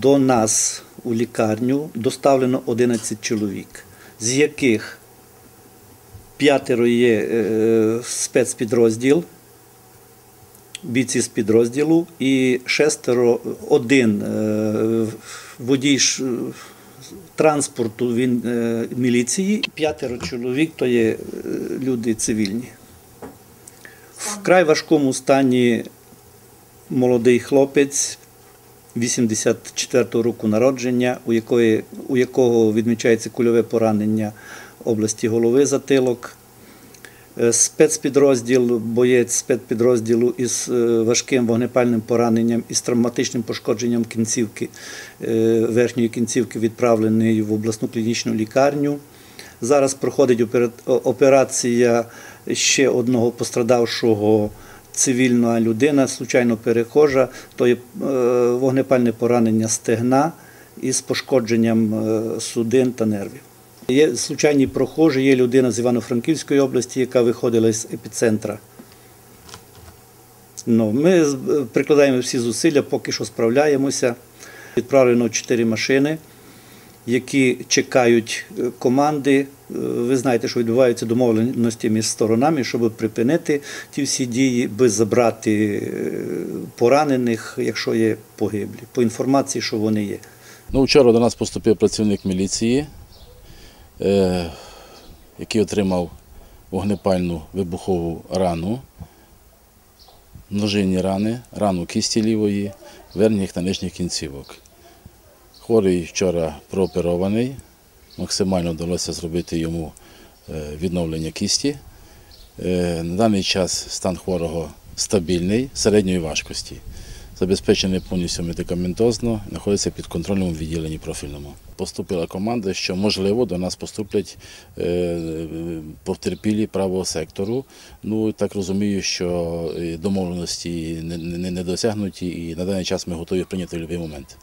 до нас у лікарню доставлено 11 чоловік, з яких п'ятеро є е, спецпідрозділ, бійці з підрозділу, і шестеро, один е, водій транспорту він е, міліції, п'ятеро чоловік то є люди цивільні. Вкрай важкому стані молодий хлопець 84-го року народження, у, якої, у якого відмічається кульове поранення області голови затилок. Е, Спецпідрозділ, боєць спецпідрозділу із е, важким вогнепальним пораненням і з травматичним пошкодженням кінцівки, е, верхньої кінцівки відправлений в обласну клінічну лікарню. Зараз проходить операція ще одного пострадавшого цивільна людина, случайно перехожа, то є е, вогнепальне поранення стегна із пошкодженням е, судин та нервів. Є случайні прохожі, є людина з Івано-Франківської області, яка виходила з епіцентра. Ну, ми прикладаємо всі зусилля, поки що справляємося. Відправлено чотири машини, які чекають е, команди. Ви знаєте, що відбуваються домовленості між сторонами, щоб припинити ті всі дії, би забрати е, поранених, якщо є погиблі, по інформації, що вони є. Ну, вчора до нас поступив працівник міліції, е, який отримав вогнепальну вибухову рану, множинні рани, рану кісті лівої, верхніх та нижніх кінцівок. Хворий вчора прооперований, максимально вдалося зробити йому е, відновлення кісті. Е, На даний час стан хворого стабільний, середньої важкості. Забезпечений повністю медикаментозно, знаходиться під контролем у відділенні профільному. Поступила команда, що можливо до нас поступлять е, потерпілі правого сектору. Ну так розумію, що домовленості не, досягнуті, і на даний час ми готові прийняти будь-який момент.